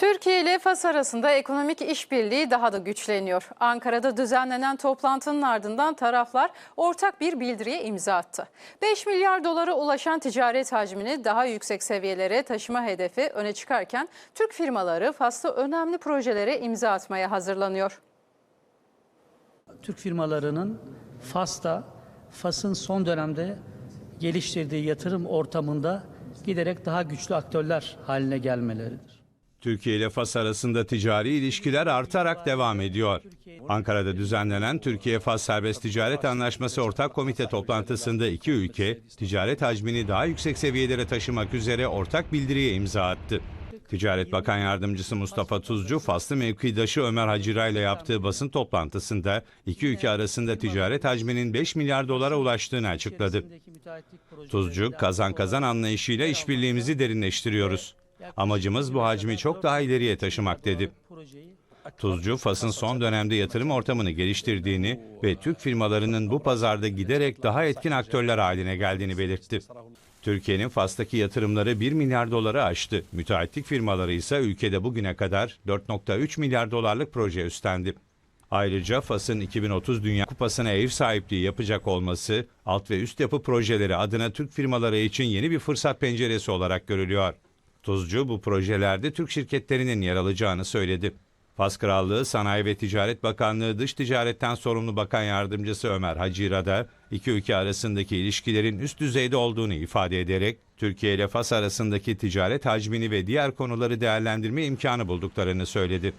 Türkiye ile Fas arasında ekonomik işbirliği daha da güçleniyor. Ankara'da düzenlenen toplantının ardından taraflar ortak bir bildiriye imza attı. 5 milyar dolara ulaşan ticaret hacmini daha yüksek seviyelere taşıma hedefi öne çıkarken Türk firmaları Fas'ta önemli projelere imza atmaya hazırlanıyor. Türk firmalarının Fas'ta, Fas'ın son dönemde geliştirdiği yatırım ortamında giderek daha güçlü aktörler haline gelmeleridir. Türkiye ile Fas arasında ticari ilişkiler artarak devam ediyor. Ankara'da düzenlenen Türkiye-Fas Serbest Ticaret Anlaşması Ortak Komite toplantısında iki ülke ticaret hacmini daha yüksek seviyelere taşımak üzere ortak bildiriye imza attı. Ticaret Bakan Yardımcısı Mustafa Tuzcu, Faslı mevkidaşı Ömer Hacira ile yaptığı basın toplantısında iki ülke arasında ticaret hacminin 5 milyar dolara ulaştığını açıkladı. Tuzcu, kazan kazan anlayışıyla işbirliğimizi derinleştiriyoruz. Amacımız bu hacmi çok daha ileriye taşımak dedi. Tuzcu, Fas'ın son dönemde yatırım ortamını geliştirdiğini ve Türk firmalarının bu pazarda giderek daha etkin aktörler haline geldiğini belirtti. Türkiye'nin Fas'taki yatırımları 1 milyar doları aştı. Müteahhitlik firmaları ise ülkede bugüne kadar 4.3 milyar dolarlık proje üstlendi. Ayrıca Fas'ın 2030 Dünya Kupası'na ev sahipliği yapacak olması, alt ve üst yapı projeleri adına Türk firmaları için yeni bir fırsat penceresi olarak görülüyor. Tuzcu bu projelerde Türk şirketlerinin yer alacağını söyledi. Fas Krallığı Sanayi ve Ticaret Bakanlığı Dış Ticaretten sorumlu bakan yardımcısı Ömer Hacira da iki ülke arasındaki ilişkilerin üst düzeyde olduğunu ifade ederek Türkiye ile Fas arasındaki ticaret hacmini ve diğer konuları değerlendirme imkanı bulduklarını söyledi.